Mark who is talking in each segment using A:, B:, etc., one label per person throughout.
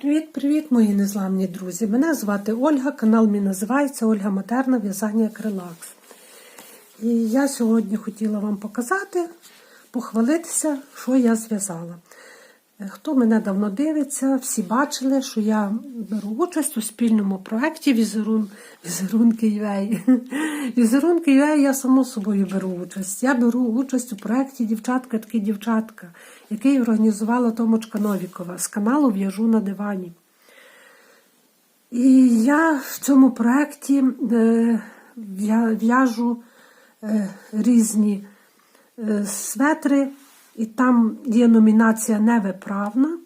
A: Привіт-привіт, мої незламні друзі! Мене звати Ольга, канал мій називається Ольга Матерна В'язання як. І я сьогодні хотіла вам показати, похвалитися, що я зв'язала. Е, Хто мене давно дивиться, всі бачили, що я беру участь у спільному проєкті Візерун... Візерунки UA. Візерунки UA я само собою беру участь. Я беру участь у проєкті Дівчатка такі дівчатка, який організувала Томочка Новікова з каналу В'яжу на дивані. І я в цьому проєкті е, в'яжу е, різні светри, і там є номінація невиправна.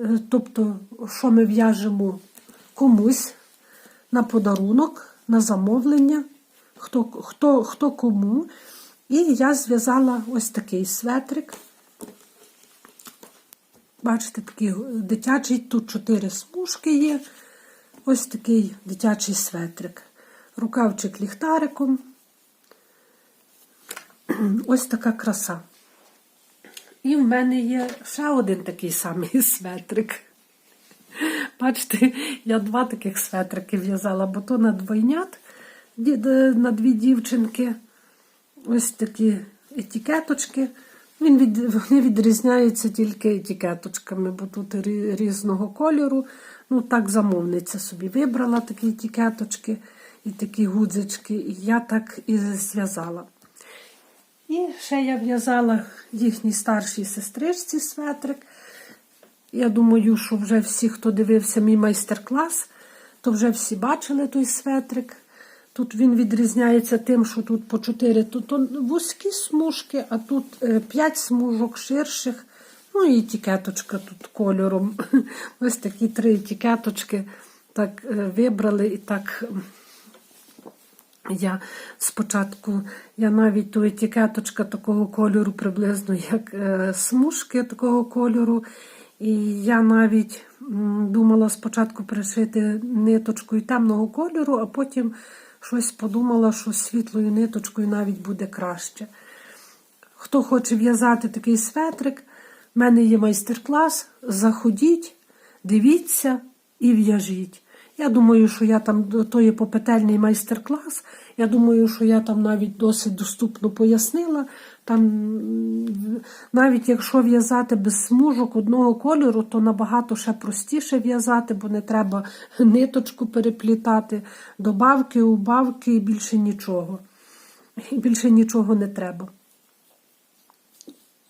A: Е, Тобто, що ми в'яжемо комусь на подарунок, на замовлення, хто, хто, хто кому. І я зв'язала ось такий светрик. Бачите, такий дитячий, тут чотири смужки є. Ось такий дитячий светрик. Рукавчик ліхтариком. Ось така краса. І в мене є ще один такий самий светрик. Бачите, я два таких светрики в'язала, бо то на двойнят, на дві дівчинки. Ось такі етикеточки. Він від, вони відрізняються тільки етикеточками, бо тут різного кольору. Ну, так замовниця собі вибрала такі етикеточки і такі гудзички, і я так і зв'язала. І ще я в'язала їхній старшій сестричці светрик. Я думаю, що вже всі, хто дивився мій майстер-клас, то вже всі бачили той светрик. Тут він відрізняється тим, що тут по 4 тут вузькі смужки, а тут 5 смужок ширших. Ну і етикеточка тут кольором. Ось такі три етикеточки так е, вибрали і так. Я спочатку, я навіть ту етикеточка такого кольору, приблизно як е, смужки такого кольору. І я навіть думала спочатку пришити ниточкою темного кольору, а потім щось подумала, що світлою ниточкою навіть буде краще. Хто хоче в'язати такий светрик, в мене є майстер-клас. Заходіть, дивіться і в'яжіть. Я думаю, що я там то є попетельний майстер-клас. Я думаю, що я там навіть досить доступно пояснила. Там навіть якщо в'язати без смужок одного кольору, то набагато ще простіше в'язати, бо не треба ниточку переплітати, добавки, убавки і більше нічого. І більше нічого не треба.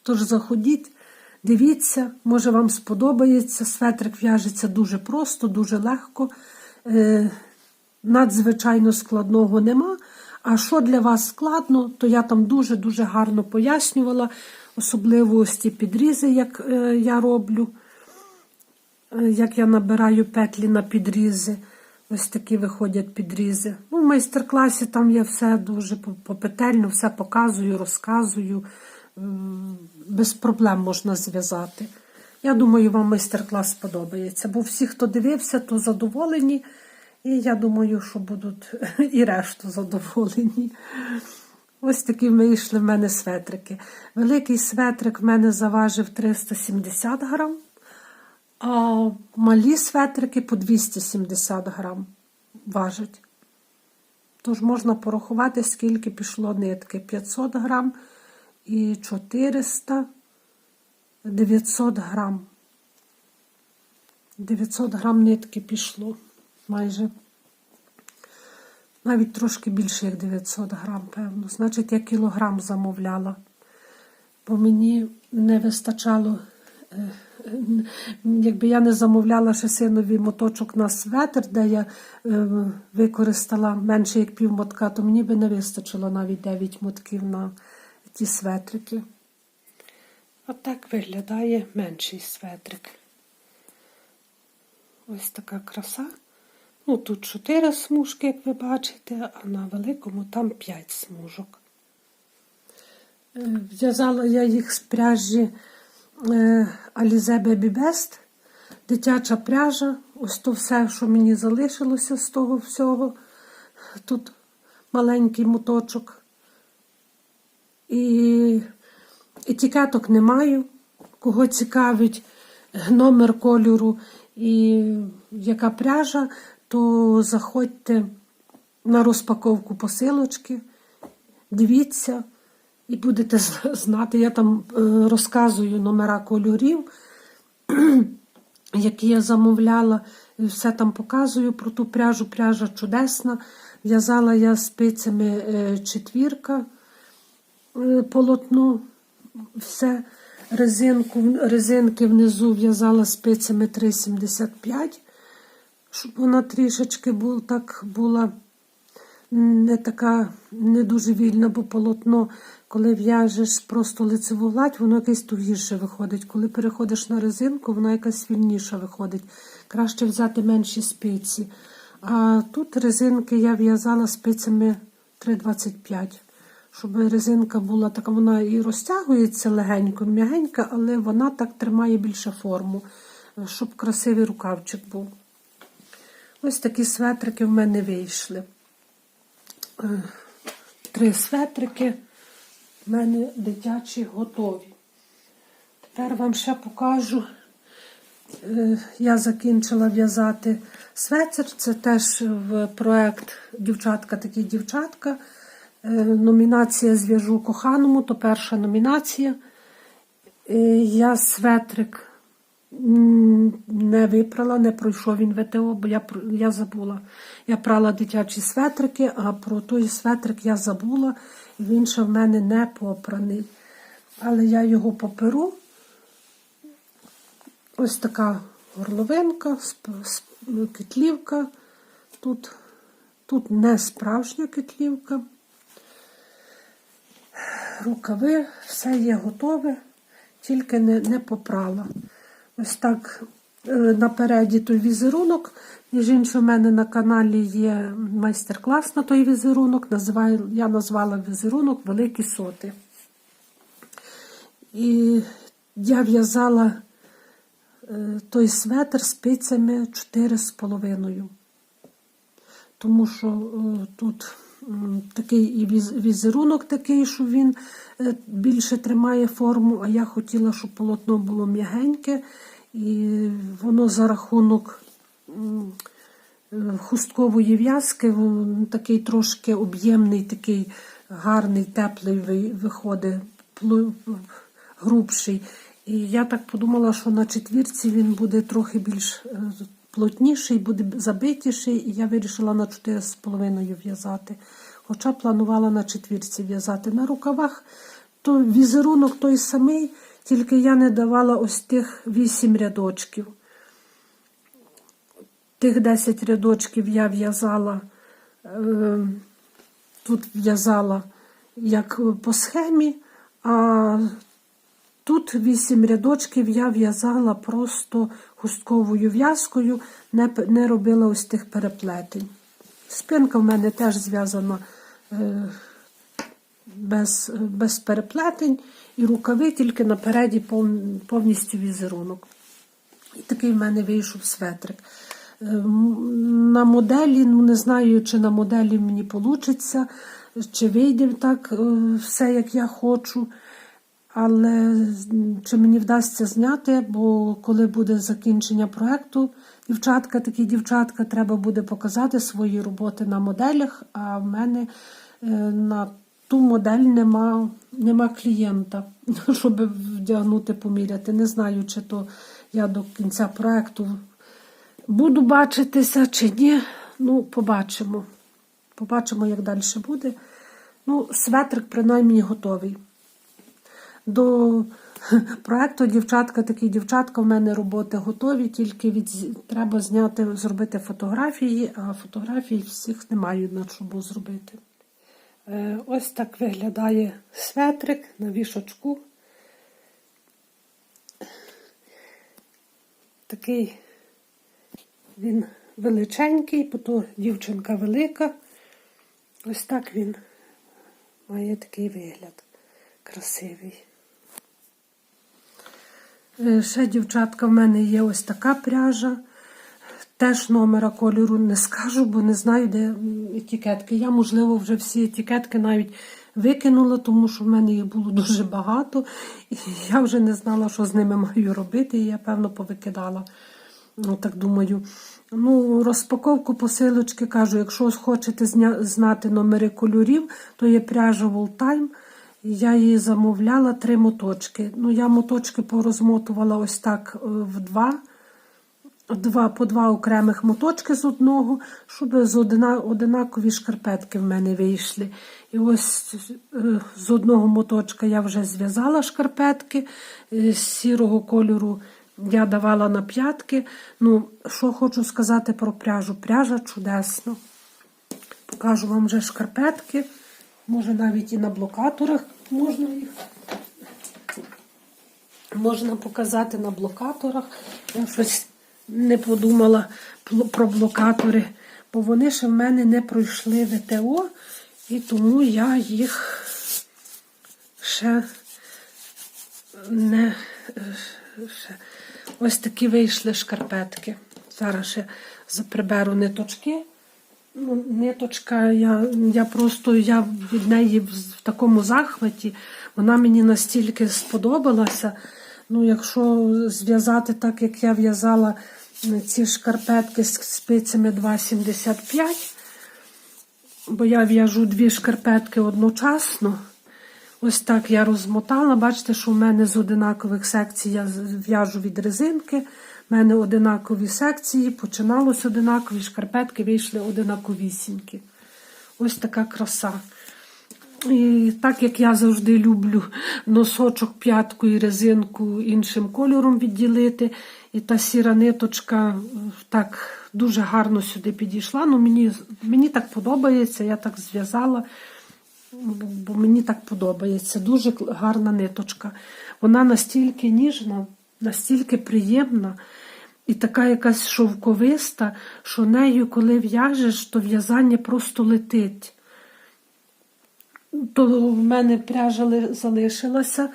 A: Тож заходіть, дивіться, може вам сподобається. Светрик в'яжеться дуже просто, дуже легко. Е, надзвичайно складного нема. А що для вас складно, то я там дуже-дуже гарно пояснювала, особливо ті підрізи, як е, я роблю, е, як я набираю петлі на підрізи. Ось такі виходять підрізи. Ну, в майстер-класі там я все дуже попетельно, все показую, розказую. Без проблем можна зв'язати. Я думаю, вам майстер-клас сподобається, бо всі, хто дивився, то задоволені. І я думаю, що будуть і решту задоволені. Ось такі вийшли в мене светрики. Великий светрик в мене заважив 370 грам, а малі светрики по 270 грам важать. Тож можна порахувати, скільки пішло нитки. 500 грам і 400, 900 грам. 900 грам нитки пішло майже. Навіть трошки більше, як 900 грам, певно. Значить, я кілограм замовляла. Бо мені не вистачало, е, е, якби я не замовляла ще моточок на светр, де я е, використала менше як пів мотка, то мені би не вистачило навіть 9 мотків на ті светрики. Отак виглядає менший светрик. Ось така краса. Ну, тут 4 смужки, як ви бачите, а на великому там 5 смужок. Е, В'язала я їх з пряжі е, Alize Baby Best. Дитяча пряжа. Ось то все, що мені залишилося з того всього. Тут маленький моточок. І етикеток не маю. Кого цікавить номер кольору і яка пряжа, то заходьте на розпаковку посилочки, дивіться і будете знати. Я там е, розказую номера кольорів, які я замовляла, все там показую про ту пряжу. Пряжа чудесна. В'язала я спицями е, четвірка е, полотно, все. Резинку, резинки внизу в'язала спицями 3,75, щоб вона трішечки була, так була не така не дуже вільна, бо полотно, коли в'яжеш просто лицеву гладь, воно якесь тугіше виходить. Коли переходиш на резинку, вона якась вільніша виходить. Краще взяти менші спиці. А тут резинки я в'язала спицями 3,25. Щоб резинка була така, вона і розтягується легенько, м'ягенька, але вона так тримає більше форму, щоб красивий рукавчик був. Ось такі светрики в мене вийшли. Е, Три светрики в мене дитячі готові. Тепер вам ще покажу. Е, Я закінчила в'язати светр. Це теж в проект Дівчатка такі дівчатка. Е, Номінація Зв'яжу коханому, то перша номінація. Е, Я светрик не випрала, не пройшов він ВТО, бо я, я забула. Я прала дитячі светрики, а про той светрик я забула, він ще в мене не попраний. Але я його поперу. Ось така горловинка, китлівка. Тут, тут не справжня китлівка. Рукави, все є готове, тільки не, не попрала. Ось так е, напереді той візерунок. Між іншим, у мене на каналі є майстер-клас на той візерунок. Називаю, я назвала візерунок Великі соти. І я в'язала е, той светр спицями 4,5. Тому що е, тут такий і візерунок такий, що він е, більше тримає форму, а я хотіла, щоб полотно було м'ягеньке, і воно за рахунок е, хусткової в'язки, такий трошки об'ємний, такий гарний, теплий виходить, грубший. І я так подумала, що на четвірці він буде трохи більш е, плотніший, буде забитіший, і я вирішила на 4,5 в'язати. Хоча планувала на четвірці в'язати. На рукавах то візерунок той самий, тільки я не давала ось тих 8 рядочків. Тих 10 рядочків я в'язала, е, тут в'язала як по схемі, а Тут вісім рядочків я в'язала просто хустковою в'язкою, не, не робила ось тих переплетень. Спинка в мене теж зв'язана е, без, без переплетень, і рукави тільки напереді пов- повністю візерунок. І такий в мене вийшов светрик. Е, На моделі, ну не знаю, чи на моделі мені вийде, чи вийде так е, все, як я хочу. Але чи мені вдасться зняти, бо коли буде закінчення проекту, дівчатка, такі дівчатка, треба буде показати свої роботи на моделях, а в мене е, на ту модель нема, нема клієнта, щоб вдягнути, поміряти. Не знаю, чи то я до кінця проекту буду бачитися чи ні. Ну, побачимо. Побачимо, як далі буде. Ну, светрик принаймні готовий. До проекту дівчатка, такі дівчатка, в мене роботи готові, тільки від... треба зняти, зробити фотографії, а фотографій всіх немає на чому зробити. Е, Ось так виглядає светрик на вішочку. Такий він величенький, то дівчинка велика. Ось так він має такий вигляд красивий. Е, Ще, дівчатка, в мене є ось така пряжа. Теж номера кольору не скажу, бо не знаю, де етикетки. Я, можливо, вже всі етикетки навіть викинула, тому що в мене їх було дуже багато. І я вже не знала, що з ними маю робити, і я, певно, повикидала. Ну, так думаю. Ну, розпаковку посилочки кажу, якщо хочете знати номери кольорів, то є пряжа Волтайм. Я її замовляла три моточки. Ну, я моточки порозмотувала ось так е, в два. Два по два окремих моточки з одного, щоб з одина, одинакові шкарпетки в мене вийшли. І ось е, з одного моточка я вже зв'язала шкарпетки е, з сірого кольору. Я давала на п'ятки. Ну, що хочу сказати про пряжу. Пряжа чудесна. Покажу вам вже шкарпетки. Може навіть і на блокаторах можна їх. Можна показати на блокаторах. Я щось не подумала про блокатори, бо вони ще в мене не пройшли ВТО, і тому я їх ще не ще. ось такі вийшли шкарпетки. Зараз ще заприберу ниточки. Ну, ниточка, я, я просто я від неї в, такому захваті. Вона мені настільки сподобалася. Ну, якщо зв'язати так, як я в'язала ці шкарпетки з спицями 2,75, бо я в'яжу дві шкарпетки одночасно. Ось так я розмотала. Бачите, що в мене з одинакових секцій я в'яжу від резинки. У мене одинакові секції, починалось одинакові, шкарпетки вийшли одинаковісінькі. Ось така краса. І так як я завжди люблю носочок, п'ятку і резинку іншим кольором відділити, і та сіра ниточка так дуже гарно сюди підійшла. Ну, мені, мені так подобається, я так зв'язала, бо мені так подобається. Дуже гарна ниточка. Вона настільки ніжна, настільки приємна. І така якась шовковиста, що нею, коли в'яжеш, то в'язання просто летить то в мене пряжа залишилася,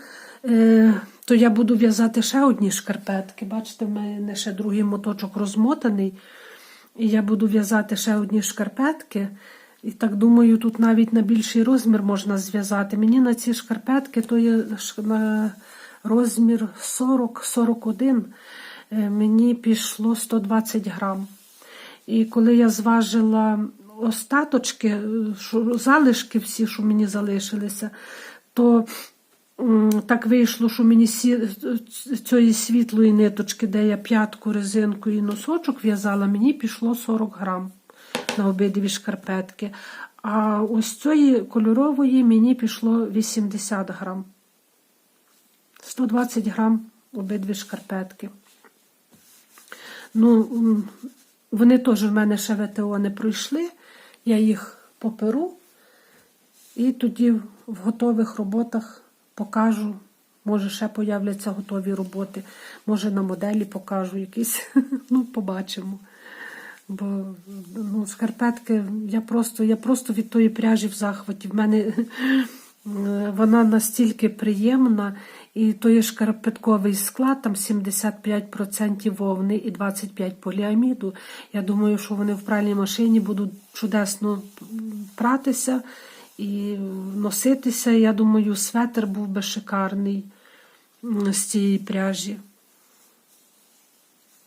A: е, то я буду в'язати ще одні шкарпетки. Бачите, в мене ще другий моточок розмотаний. І я буду в'язати ще одні шкарпетки. І так думаю, тут навіть на більший розмір можна зв'язати. Мені на ці шкарпетки то є на розмір 40-41. Е, Мені пішло 120 грам. І коли я зважила остаточки, е, залишки всі, що мені залишилися, то так вийшло, що мені сі, цієї світлої ниточки, де я п'ятку, резинку і носочок в'язала, мені пішло 40 грам на обидві шкарпетки. А ось цієї кольорової мені пішло 80 грам. 120 грам обидві шкарпетки. Ну, вони теж в мене ще ВТО не пройшли. Я їх поперу і тоді в готових роботах покажу. Може, ще появляться готові роботи. Може, на моделі покажу якісь. Ну, побачимо. Бо ну, шкарпетки, я просто, я просто від тої пряжі в захваті. В мене е, вона настільки приємна, і той є шкарпетковий склад, там 75% вовни і 25% поліаміду. Я думаю, що вони в пральній машині будуть чудесно пратися і носитися. Я думаю, светр був би шикарний з цієї пряжі.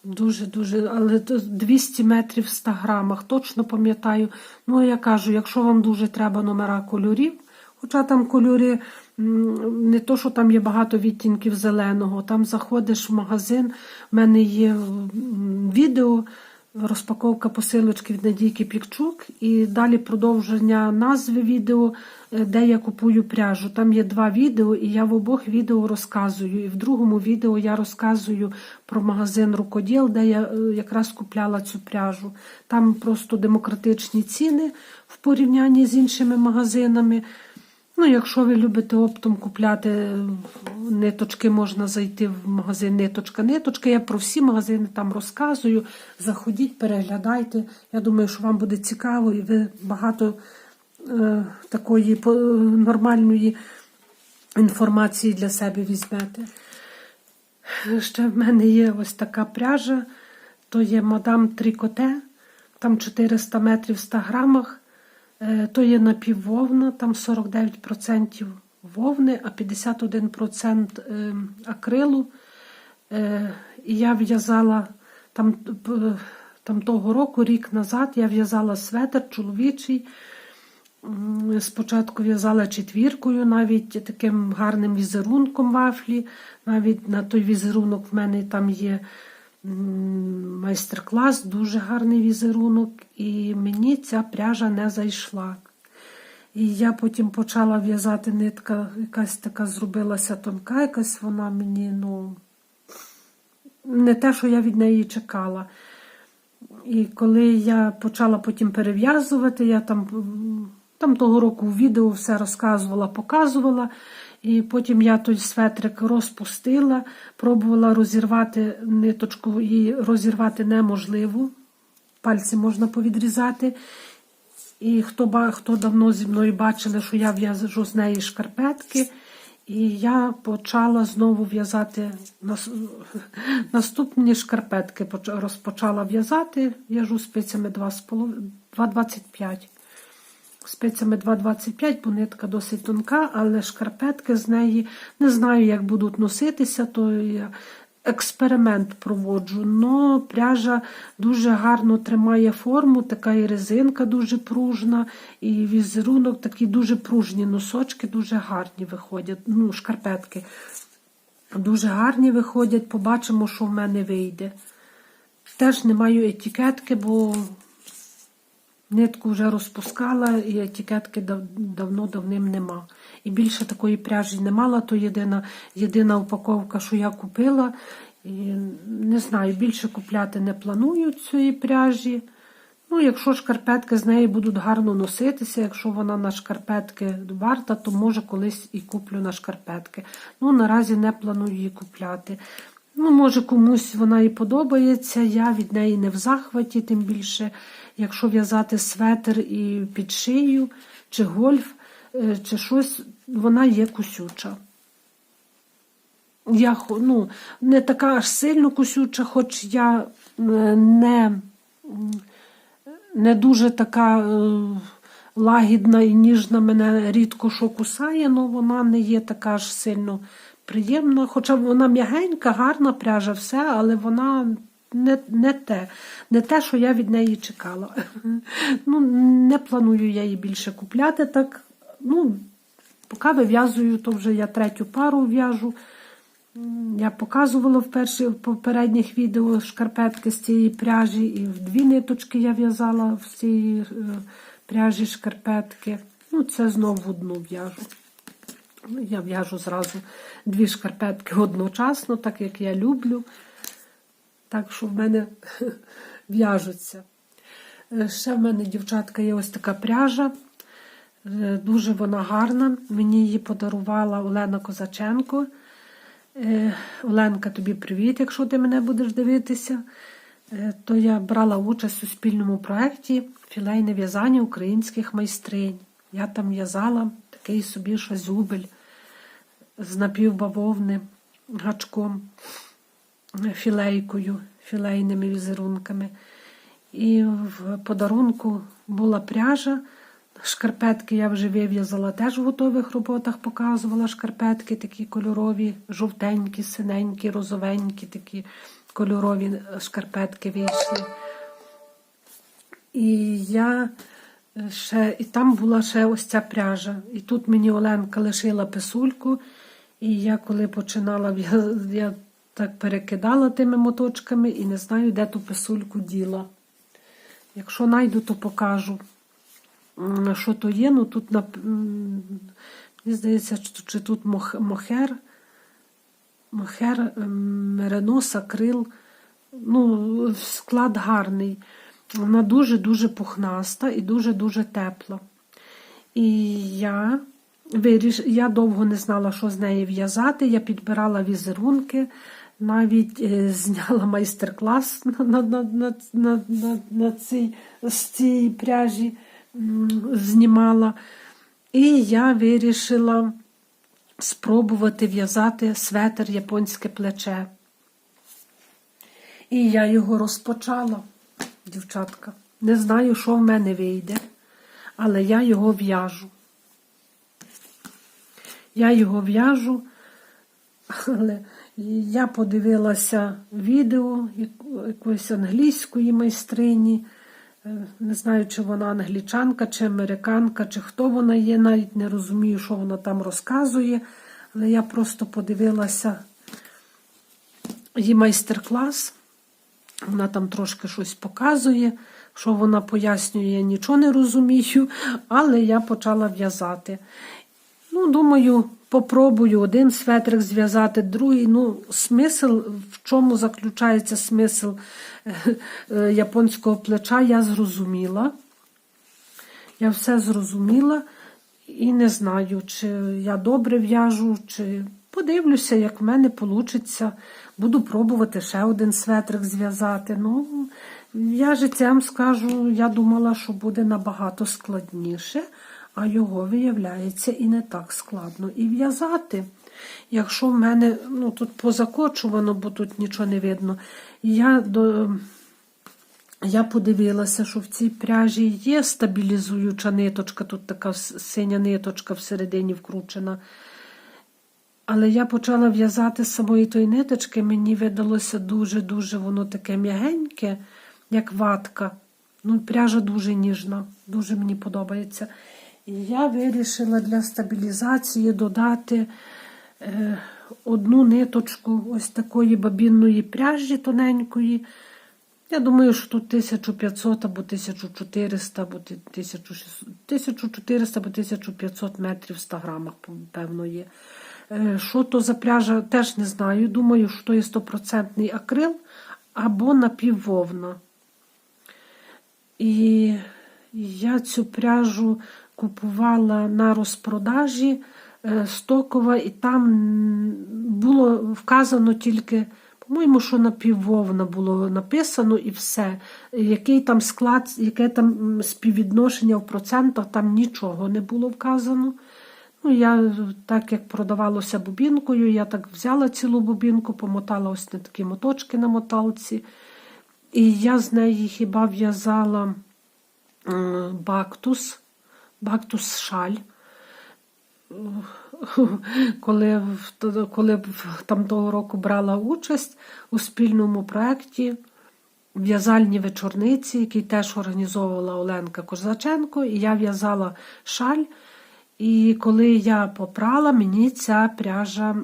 A: Дуже, дуже, але 200 метрів в 100 грамах, точно пам'ятаю. Ну, я кажу, якщо вам дуже треба номера кольорів, хоча там кольори не то, що там є багато відтінків зеленого, там заходиш в магазин, в мене є відео, розпаковка посилочки від Надійки Пікчук, і далі продовження назви відео, е, де я купую пряжу. Там є два відео, і я в обох відео розказую. І в другому відео я розказую про магазин Рукоділ, де я е, якраз купляла цю пряжу. Там просто демократичні ціни в порівнянні з іншими магазинами. Ну, якщо ви любите оптом купляти е, ниточки, можна зайти в магазин Ниточка. Ниточка. Я про всі магазини там розказую. Заходіть, переглядайте. Я думаю, що вам буде цікаво, і ви багато е, такої по- нормальної інформації для себе візьмете. Ще в мене є ось така пряжа, то є мадам Трікоте, там 400 метрів в 100 грамах. Е, То є напіввовна, там 49% вовни, а 51% е, акрилу. Е, І я в'язала Там, там того року, рік назад, я в'язала светр чоловічий. Спочатку в'язала четвіркою, навіть таким гарним візерунком вафлі. Навіть на той візерунок в мене там є майстер-клас, дуже гарний візерунок, і мені ця пряжа не зайшла. І я потім почала в'язати нитка, якась така зробилася тонка, якась вона мені, ну, не те, що я від неї чекала. І коли я почала потім перев'язувати, я там, там того року в відео все розказувала, показувала. І потім я той светрик розпустила, пробувала розірвати ниточку, і розірвати неможливо. Пальці можна повідрізати. І хто, хто давно зі мною бачили, що я в'яжу з неї шкарпетки, і я почала знову в'язати наступні шкарпетки. Розпочала в'язати, в'яжу спицями 2,5 2,25. Спицями 2,25, бо нитка досить тонка, але шкарпетки з неї не знаю, як будуть носитися, то я експеримент проводжу. Но пряжа дуже гарно тримає форму, така і резинка дуже пружна, і візерунок такі дуже пружні носочки, дуже гарні виходять. Ну, шкарпетки дуже гарні виходять. Побачимо, що в мене вийде. Теж не маю етикетки, бо Нитку вже розпускала, і етикетки дав- давно давним нема. І більше такої пряжі не мала, то єдина, єдина упаковка, що я купила. І не знаю, більше купляти не планую цієї пряжі. Ну, якщо шкарпетки з неї будуть гарно носитися, якщо вона на шкарпетки варта, то може колись і куплю на шкарпетки. Ну, наразі не планую її купляти. Ну, може, комусь вона і подобається, я від неї не в захваті, тим більше, якщо в'язати светр і під шию, чи гольф, е, чи щось, вона є кусюча. Я ну, не така аж сильно кусюча, хоч я не, не дуже така е, лагідна і ніжна, мене рідко що кусає, але вона не є така аж сильно приємна. Хоча вона м'ягенька, гарна пряжа, все, але вона не, не те, не те, що я від неї чекала. Ну, не планую я її більше купляти. так, ну, Поки вив'язую, то вже я третю пару в'яжу. Я показувала в перші, в попередніх відео шкарпетки з цієї пряжі, і в дві ниточки я в'язала в цій е, пряжі шкарпетки. Ну, це знову одну в'яжу. Ну, Я в'яжу зразу дві шкарпетки одночасно, так як я люблю. Так що в мене в'яжуться. Е, Ще в мене, дівчатка, є ось така пряжа. Е, Дуже вона гарна. Мені її подарувала Олена Козаченко. Е, Оленка, тобі привіт, якщо ти мене будеш дивитися. То я брала участь у спільному проєкті філейне в'язання українських майстринь. Я там в'язала такий собі шазюбель з напівбавовни гачком, філейкою, філейними візерунками. І в подарунку була пряжа. Шкарпетки я вже вив'язала, теж в готових роботах показувала шкарпетки, такі кольорові, жовтенькі, синенькі, розовенькі, такі кольорові шкарпетки вийшли. І я ще, і там була ще ось ця пряжа. І тут мені Оленка лишила писульку, і я коли починала, я, я так перекидала тими моточками і не знаю, де ту писульку діла. Якщо знайду, то покажу. Що то є? Ну тут мені здається, чи, тут мох, мохер, мохер, ем, меренос, акрил. Ну, склад гарний. Вона дуже-дуже пухнаста і дуже-дуже тепла. І я я довго не знала, що з неї в'язати. Я підбирала візерунки, навіть е, зняла майстер-клас на, на, на, на, на, на, цій, з цієї пряжі знімала. І я вирішила спробувати в'язати светр японське плече. І я його розпочала, дівчатка. Не знаю, що в мене вийде, але я його в'яжу. Я його в'яжу, але Я подивилася відео якоїсь англійської майстрині. Е, Не знаю, чи вона англічанка, чи американка, чи хто вона є, навіть не розумію, що вона там розказує. Але я просто подивилася її майстер-клас. Вона там трошки щось показує, що вона пояснює, я нічого не розумію, але я почала в'язати. Ну, думаю, попробую один светрик зв'язати, другий. Ну, смисл, в чому заключається смисл е, е, японського плеча, я зрозуміла. Я все зрозуміла і не знаю, чи я добре в'яжу, чи подивлюся, як в мене вийде. Буду пробувати ще один светрик зв'язати. Ну, я життям скажу, я думала, що буде набагато складніше, а його виявляється і не так складно. І в'язати. Якщо в мене ну, тут позакочувано, бо тут нічого не видно, я до. Я подивилася, що в цій пряжі є стабілізуюча ниточка, тут така синя ниточка всередині вкручена. Але я почала в'язати з самої тої ниточки, мені видалося дуже-дуже воно таке м'ягеньке, як ватка. Ну, пряжа дуже ніжна, дуже мені подобається. І я вирішила для стабілізації додати е, одну ниточку ось такої бабінної пряжі тоненької. Я думаю, що тут 1500 або 1400, або 1400 або 1500 метрів в 100 грамах, певно, є. Е, Що то за пряжа, теж не знаю. Думаю, що то є 100% акрил або напіввовна. І я цю пряжу купувала на розпродажі е, стокова, і там було вказано тільки, по-моєму, що напіввовна було написано і все. Який там склад, яке там співвідношення в процентах, там нічого не було вказано. Ну, я так як продавалося бубінкою, я так взяла цілу бубінку, помотала ось на такі моточки на моталці. І я з неї хіба в'язала бактус, бактус шаль. Коли, коли там того року брала участь у спільному проєкті в'язальні вечорниці, який теж організовувала Оленка Козаченко, і я в'язала шаль. І коли я попрала, мені ця пряжа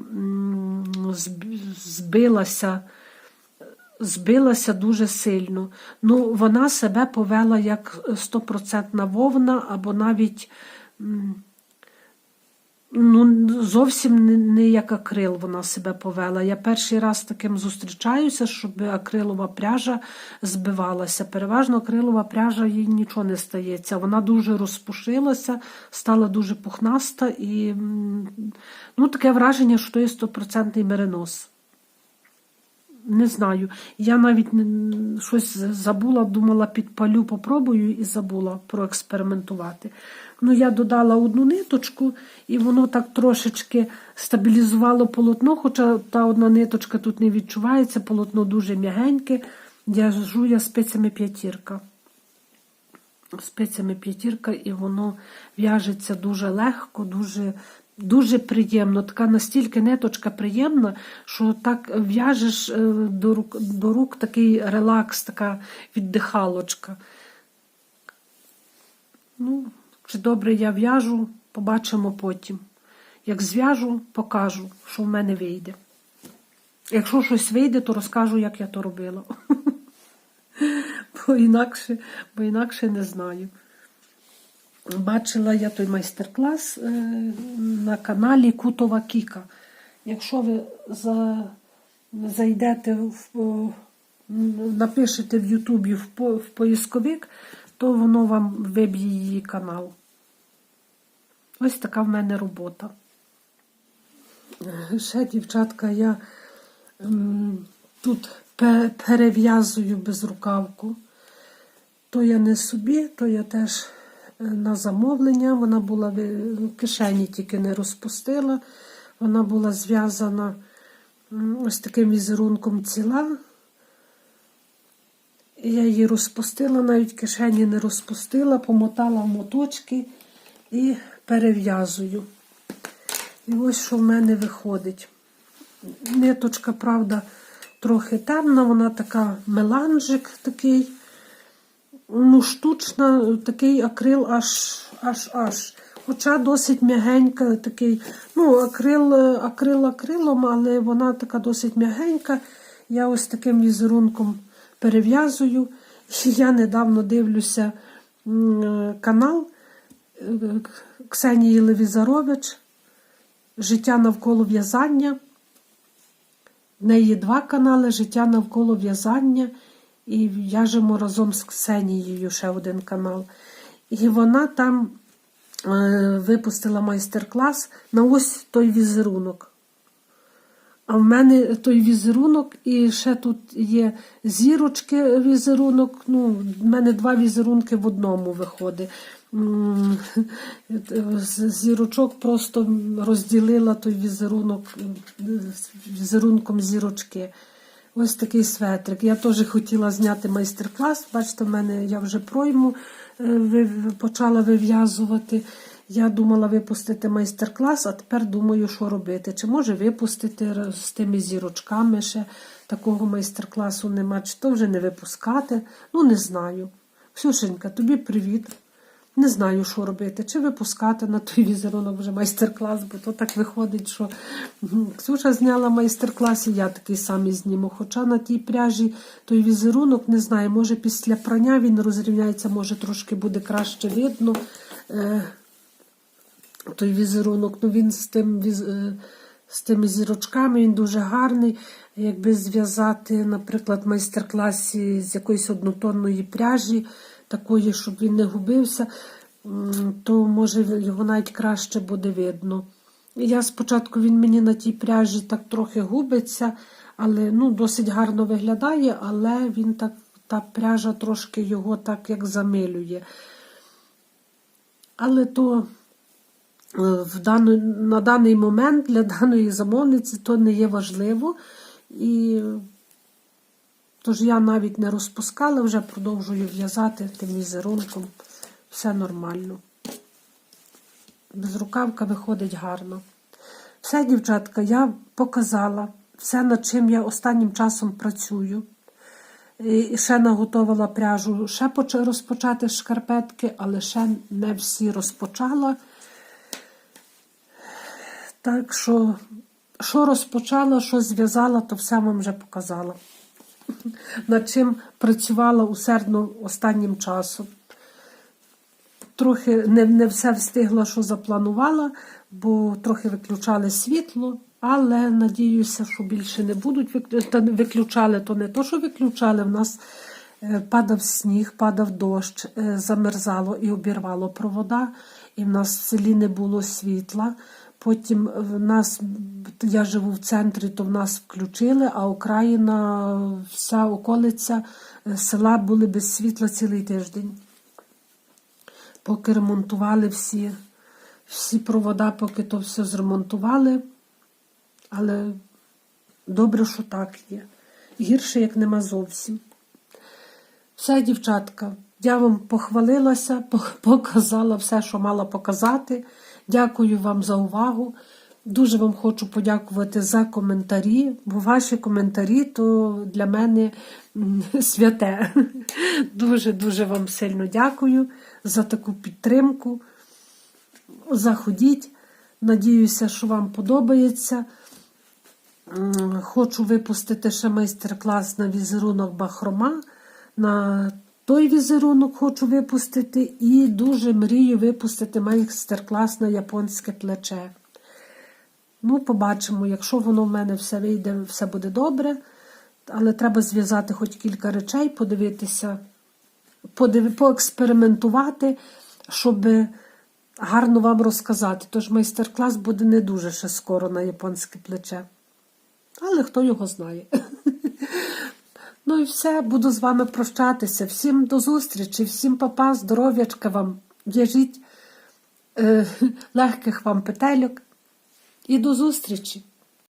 A: збилася збилася дуже сильно. Ну, вона себе повела як стопроцентна вовна, або навіть ну, зовсім не, як акрил вона себе повела. Я перший раз таким зустрічаюся, щоб акрилова пряжа збивалася. Переважно акрилова пряжа їй нічого не стається. Вона дуже розпушилася, стала дуже пухнаста і ну, таке враження, що є стопроцентний меринос. Не знаю. Я навіть щось забула, думала, підпалю, попробую і забула проекспериментувати. Ну, я додала одну ниточку, і воно так трошечки стабілізувало полотно, хоча та одна ниточка тут не відчувається, полотно дуже м'ягеньке. В'яжу я спицями п'ятірка. Спицями п'ятірка, і воно в'яжеться дуже легко, дуже, дуже приємно. Така настільки ниточка приємна, що так в'яжеш е, до рук, до рук такий релакс, така віддихалочка. Ну, чи добре я в'яжу, побачимо потім. Як зв'яжу, покажу, що в мене вийде. Якщо щось вийде, то розкажу, як я то робила. Бо інакше, бо інакше не знаю. Бачила я той майстер-клас е, на каналі Кутова Кіка. Якщо ви за, зайдете в, напишете в Ютубі в, в поисковик, то воно вам виб'є її канал. Ось така в мене робота. Е, Ще, дівчатка, я тут перев'язую безрукавку. То я не собі, то я теж е, на замовлення. Вона була в кишені, тільки не розпустила. Вона була зв'язана ось таким візерунком ціла. Я її розпустила, навіть кишені не розпустила, помотала в моточки і перев'язую. І ось що в мене виходить. Ниточка, правда, трохи темна, вона така меланжик такий. Ну, штучна, такий акрил аж аж аж. Хоча досить м'ягенька, такий, ну, акрил, акрил акрилом, але вона така досить м'ягенька. Я ось таким візерунком перев'язую. Я недавно дивлюся канал е, Ксенії Левізарович Життя навколо в'язання. В неї два канали Життя навколо в'язання. І в'яжемо разом з Ксенією ще один канал. І вона там е, випустила майстер-клас на ось той візерунок. А в мене той візерунок, і ще тут є зірочки візерунок. Ну, в мене два візерунки в одному виходить. Зірочок просто розділила той візерунок візерунком зірочки. Ось такий светрик. Я теж хотіла зняти майстер-клас. Бачите, в мене я вже пройму е, почала вив'язувати. Я думала випустити майстер-клас, а тепер думаю, що робити. Чи може випустити з тими зірочками ще такого майстер-класу нема, чи то вже не випускати. Ну, не знаю. Ксюшенька, тобі привіт. Не знаю, що робити, чи випускати на той візерунок вже майстер-клас, бо то так виходить, що Ксюша зняла майстер-клас, і я такий самий зніму. Хоча на тій пряжі той візерунок, не знаю, може після прання він розрівняється, може трошки буде краще видно. Е, той візерунок, ну він з тим е, з тими зірочками, він дуже гарний. Якби зв'язати, наприклад, майстер-класі з якоїсь однотонної пряжі, такої, щоб він не губився, то може його навіть краще буде видно. Я спочатку він мені на тій пряжі так трохи губиться, але ну, досить гарно виглядає, але він так, та пряжа трошки його так як замилює. Але то е, в даний, на даний момент для даної замовниці то не є важливо. І тож я навіть не розпускала, вже продовжую в'язати тим візерунком. Все нормально. Безрукавка виходить гарно. Все, дівчатка, я показала все, над чим я останнім часом працюю. І ще наготовила пряжу, ще розпочати шкарпетки, але ще не всі розпочала. Так що, що розпочала, що зв'язала, то все вам вже показала. Над чим працювала усердно останнім часом. Трохи не, не все встигла, що запланувала, бо трохи виключали світло, але надіюся, що більше не будуть вик- виключали, то не то, що виключали. В нас е, падав сніг, падав дощ, е, замерзало і обірвало провода, і в нас в селі не було світла. Потім в нас, я живу в центрі, то в нас включили, а окраїна, вся околиця е, села були без світла цілий тиждень поки ремонтували всі, всі провода, поки то все зремонтували. Але добре, що так є. Гірше, як нема зовсім. Все, дівчатка, я вам похвалилася, показала все, що мала показати. Дякую вам за увагу. Дуже вам хочу подякувати за коментарі, бо ваші коментарі то для мене святе. Дуже-дуже вам сильно дякую за таку підтримку. Заходіть. Надіюся, що вам подобається. Хочу випустити ще майстер-клас на візерунок Бахрома. На той візерунок хочу випустити і дуже мрію випустити майстер-клас на японське плече. Ну, побачимо, якщо воно в мене все вийде, все буде добре. Але треба зв'язати хоч кілька речей, подивитися, подив... поекспериментувати, щоб гарно вам розказати. Тож майстер-клас буде не дуже ще скоро на японське плече. Але хто його знає. Ну і все, буду з вами прощатися. Всім до зустрічі, всім папа, здоров'ячка вам, в'яжіть е, легких вам петельок. І до зустрічі!